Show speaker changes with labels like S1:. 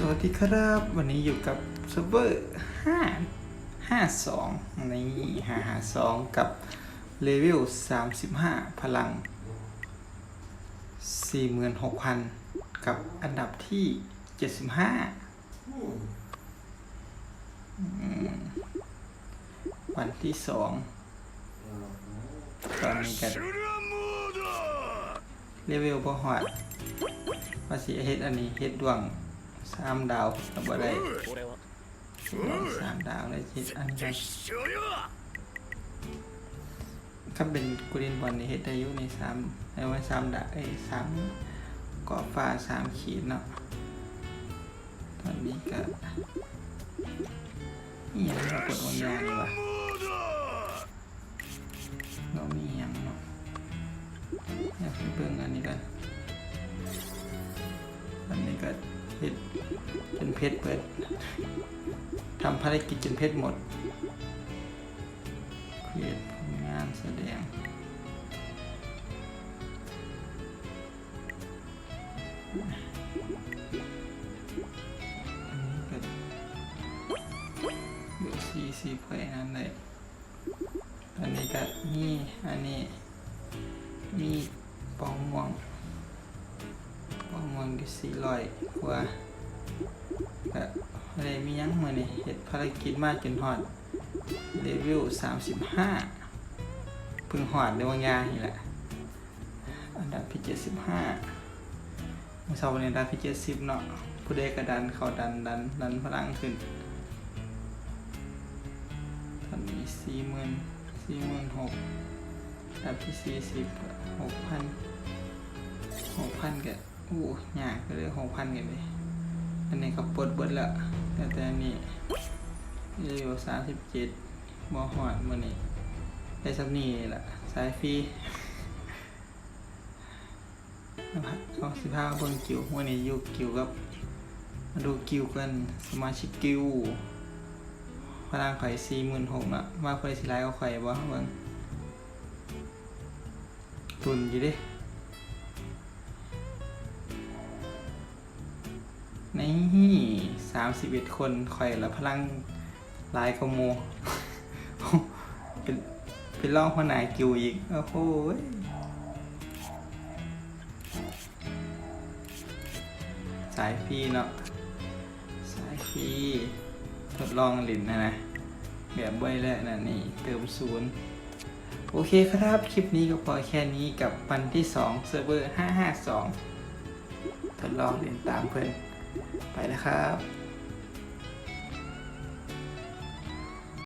S1: สวัสดีครับ วันนี้อยู่กับเซิร์ฟเวอร์ห้าห้าสองนี่ห้าห้าสองกับเลเวลสามสิบห้าพลังสี่หมื่นหกพันกับอันดับที่เจ็ดสิบห้าวันที่สองตอนนี้กันเลเวลบ่หอดว่าสิเฮ็ดอันนี้เฮ็ดดวง สามดาวกับอะ
S2: ไร
S1: สามดาวได้ชิอันนี้ถ้าเป็นกุดินบอลนี่เฮตดไยุในสามในวันสามดาวเอ้สามกอฟ้าสามขีดเนาะตอนนี้ก็นี่ยังไม่กดวันยาเลยวะเรามียังเนาะอยากเบิ่งอันนี้กันอันนี้ก็ เฮ็ดเป็นเพชรเปิดทำภารกิจจนเพชรหมดเขียนผลงานแสดงอันนี้ก็เบอร์สี่สิบไปนั่นเลยอันนี้ก็มีอันนี้ มีปองม่วง องม่วงอยู่สี่ร้อยกว่าก็อะไรมียังมาเนี่เห็ดภารกิจมากจนหอดเลเวลสามสิบห้าเพึ่งหอดในวังยานี่แหละ อันดับที่เจ็ดสิบห้าเมื่อเช้าวันนี้อันดับที่เจ็ดสิบเนาะผู้ใดกระดันเขาดันดันดันพลังขึ้นตอนนี้สี่หมื่นสี่หมื่นหกอันดับที่สี่สิบหกพันหกพันกะอู้ยากก็เลยหกพันกันเลยอันนี้ก็ปลดเบิดแล้วแต่แต่อันนี้เลเวลสามสิบเจ็ดมอหอดมือนี่ได้สักนี่แหละสายฟรีนะครับเอาสิพาเบิ่งกิวมื่อนี้อยู่กิวกับมาดูกิวกันสมาชิกกิวพลังไข่สี่หมื่นหกนะมาเพื่อสิไลเอาไข่บ่เบิ่งตุนอยู่เดิ นี่สามสิบเอ็ดคนข่อยละพลังลายกโม เป็นเป็นล่องหัวหน้ากิวอีก โอ้โหสายฟรีเนาะสายฟรีทดลองหลินนะนะ แบบใบแรกนะนี่ เติมศูนย์โอเคครับ คลิปนี้ก็พอแค่นี้กับวันที่2เซิร์ฟเวอร์ 552 ทดลองเล่นตามเพื่อน ไปแล้วครับ